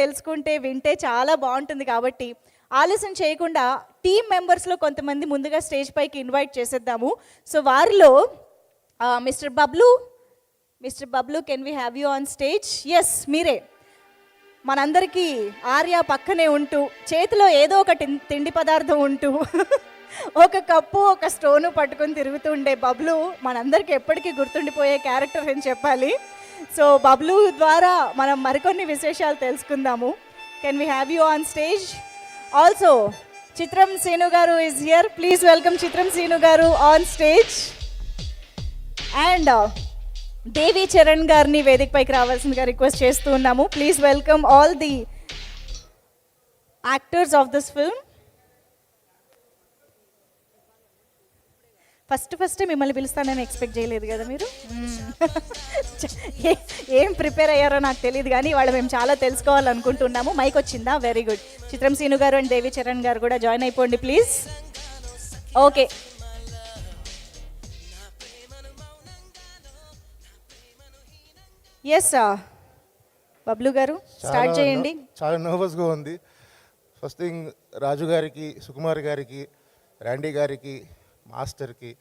తెలుసుకుంటే వింటే చాలా బాగుంటుంది కాబట్టి ఆలస్యం చేయకుండా టీం మెంబర్స్లో కొంతమంది ముందుగా స్టేజ్ పైకి ఇన్వైట్ చేసేద్దాము. సో వారిలో mister Bablu mister Bablu can we have you on stage yes మీరే. మనందరికీ ఆర్య పక్కనే ఉంటూ చేతిలో ఏదో ఒక తిండి పదార్థం ఉంటూ. ఒక కప్పు ఒక స్టోను పట్టుకొని తిరుగుతూ ఉండే బబ్లు మనందరికీ ఎప్పటికీ గుర్తుండిపోయే క్యారెక్టర్ అని చెప్పాలి. సో బబ్లు ద్వారా మనం మరికొన్ని విశేషాలు తెలుసుకుందాము. Can we have you on stage also Chitram Seenu garu is here please welcome Chitram Seenu garu on stage and Devi Charan గారిని వేదికపైకి రావాల్సిందిగా రిక్వెస్ట్ చేస్తూ ఉన్నాము. Please welcome all the actors of this film first first మిమ్మల్ని పిలుస్తానని expect చేయలేదు కదా మీరు? ఏ- ప్రిపేర్ అయ్యారో నాకు తెలియదు కానీ వాళ్ళు మేము చాలా తెలుసుకోవాలనుకుంటున్నాము. మైక్ వచ్చిందా? Very good Chitram Seenu garu and Devi Charan garu కూడా జాయిన్ అయిపోండి ప్లీజ్. ఓకే ఎస్ బబ్లు గారు స్టార్ట్ చేయండి. చాలా నర్వస్గా ఉంది. ఫస్ట్ థింగ్ రాజు గారికి సుకుమార్ గారికి ర్యాండీ గారికి మాస్టర్కి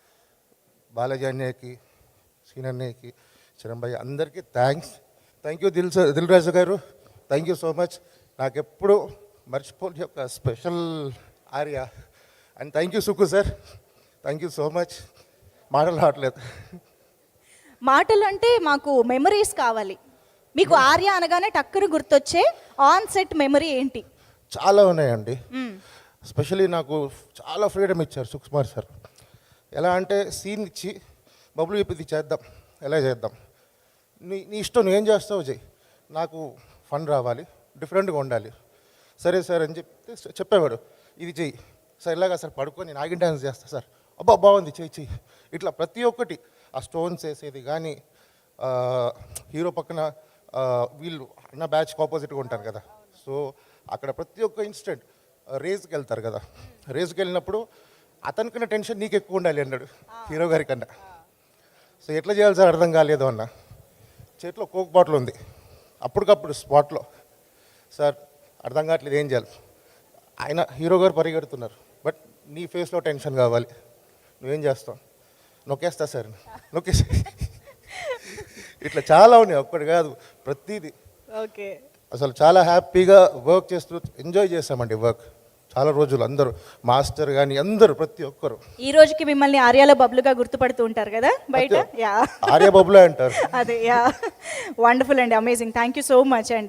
బాలాజీ అన్నయ్యకి సీనన్నయ్యకి చిరంభయ్య అందరికీ thanks. Thank you Dil Dil Raju garu. Thank you so much. నాకు ఎప్పుడు మర్చిపోలే ఒక special Arya. And thank you Suku sir. Thank you so much. మాటలు రావట్లేదు. మాటలు అంటే మాకు మెమరీస్ కావాలి. మీకు ఆర్య అనగానే టక్కున గుర్తొచ్చే ఆన్ సెట్ మెమరీ ఏంటి? చాలా ఉన్నాయండి. స్పెషలీ నాకు చాలా ఫ్రీడమ్ ఇచ్చారు సుకుమార్ సార్. ఎలా అంటే సీన్ ఇచ్చి బబులు చెప్పి ఇది చేద్దాం ఎలా చేద్దాం. నీ నీ ఇష్టం నువ్వేం చేస్తావు చెయ్యి. నాకు ఫండ్ రావాలి డిఫరెంట్గా ఉండాలి. సరే సార్ అని చెప్తే చెప్పేవాడు. ఇది చెయ్యి. సార్ ఇలాగా సార్ పడుకొని నాగిన్ డ్యాన్స్ చేస్తా సార్. అబ్బా బాగుంది చెయ్యి చెయ్యి. ఇట్లా ప్రతి ఒక్కటి ఆ స్టోన్స్ వేసేది కానీ హీరో పక్కన వీళ్ళు అన్న బ్యాచ్కి ఆపోజిట్గా ఉంటారు కదా. సో అక్కడ ప్రతి ఒక్క ఇన్స్టెంట్ రేస్కి వెళ్తారు కదా. రేస్కి వెళ్ళినప్పుడు అతనికన్నా టెన్షన్ నీకు ఎక్కువ ఉండాలి అన్నాడు. హీరో గారి కన్నా. సో ఎట్లా చేయాలి సార్? అర్థం కాలేదు అన్న. చేతిలో కోక్ బాటిల్ ఉంది. అప్పటికప్పుడు స్పాట్లో. సార్ అర్థం కావట్లేదు ఏం చేయాలి? ఆయన హీరో గారు పరిగెడుతున్నారు. బట్ నీ ఫేస్లో టెన్షన్ కావాలి. నువ్వేం చేస్తావు? నొక్కేస్తా సార్. నొక్కేసి. ఇట్లా చాలా ఉన్నాయి. ఒక్కటి కాదు. ప్రతిదీ. ఓకే. అసలు చాలా హ్యాపీగా వర్క్ చేస్తూ ఎంజాయ్ చేస్తామండి వర్క్. చాలా రోజులు అందరూ మాస్టర్ కానీ అందరూ ప్రతి ఒక్కరు. ఈ రోజుకి మిమ్మల్ని ఆర్యాలో బబ్లుగా గుర్తుపడుతూ ఉంటారు కదా బయట? యా. ఆర్యబాబులే అంటారు. అదే యా. వండర్ఫుల్ అండి amazing thank you so much and